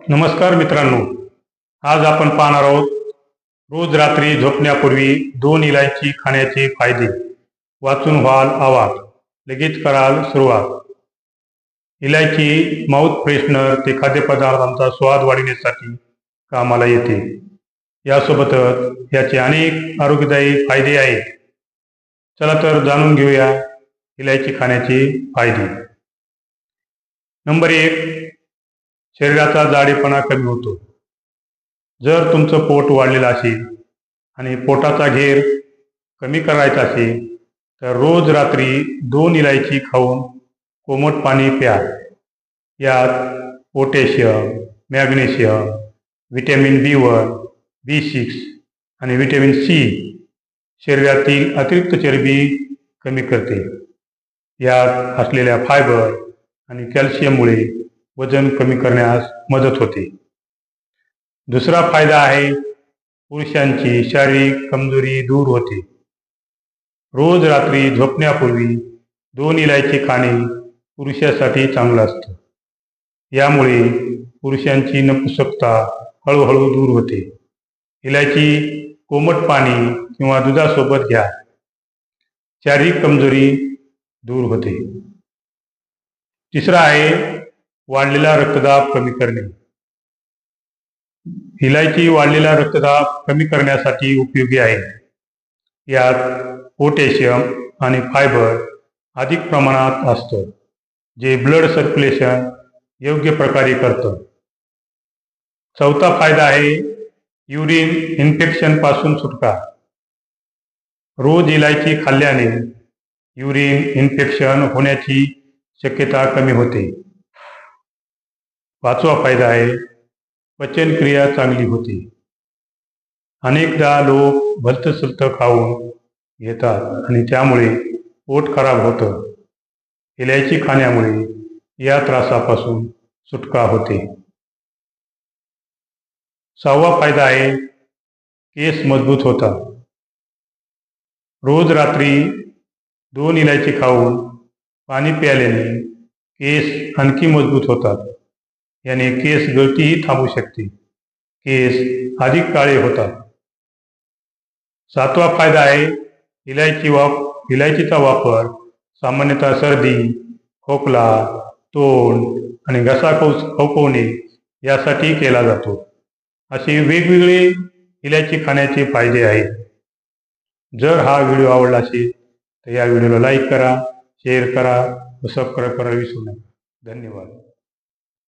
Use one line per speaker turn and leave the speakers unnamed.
नमस्कार मित्रांनो. आज आपण पाहणार आहोत रोज रात्री झोपण्यापूर्वी दोन इलायची खाण्याचे फायदे. वाचून व्हाल आवाज. लगेच कराल सुरुवात. इलायची माउथ फ्रेशनर ते खाद्यपदार्थांचा स्वाद वाढविण्यासाठी कामाला येते. यासोबतच याचे अनेक आरोग्यदायी फायदे आहेत. चला तर जाणून घेऊया इलायची खाण्याचे फायदे. नंबर एक शरीराचा जाडेपणा कमी होतो. जर तुमचं पोट वाढलेलं असेल आणि पोटाचा घेर कमी करायचा असेल तर रोज रात्री दोन इलायची खाऊन कोमट पाणी प्या. यात potassium magnesium vitamin B one B six आणि व्हिटॅमिन सी शरीरातील अतिरिक्त चरबी कमी करते. यात असलेल्या फायबर आणि कॅल्शियममुळे वजन कमी करण्यास मदत होते. दुसरा फायदा आहे पुरुषांची शारीरिक कमजोरी दूर होते. रोज रात्री झोपण्यापूर्वी दोन इलायची खाणे पुरुषासाठी चांगलं असतं. यामुळे पुरुषांची नपुसकता हळूहळू दूर होते. इलायची कोमट पाणी किंवा दुधासोबत घ्या. शारीरिक कमजोरी दूर होते. तिसरा आहे वाढलेला रक्तदाब कमी करणे. इलायची वाढलेला रक्तदाब कमी करण्यासाठी उपयोगी आहे. यात पोटॅशियम आणि फायबर अधिक प्रमाणात असतं जे ब्लड सर्क्युलेशन योग्य प्रकारे करतं. चौथा फायदा आहे युरिन इन्फेक्शनपासून सुटका. रोज इलायची खाल्ल्याने युरिन इन्फेक्शन होण्याची शक्यता कमी होते. पाचवा फायदा आहे. पचनक्रिया चांगली होते. अनेकदा लोक भलतसलत खाऊन घेतात आणि त्यामुळे पोट खराब होतं. इलायची खाण्यामुळे या त्रासापासून सुटका होते. सहावा फायदा आहे केस मजबूत होतात. रोज रात्री दोन इलायची खाऊन पाणी प्यायल्याने केस आणखी मजबूत होतात. याने केस गळतीही थांबू शकते. केस अधिक काळे होतात. सातवा फायदा आहे इलायची वाप इलायचीचा वापर सामान्यतः सर्दी खोकला तोंड आणि घसा खवस खवखवणे यासाठी केला जातो. असे वेगवेगळे इलायची खाण्याचे फायदे आहेत. जर हा व्हिडिओ आवडला असेल तर या व्हिडिओला लाईक करा शेअर करा व सबस्क्राईब करायला विसरू नका. धन्यवाद.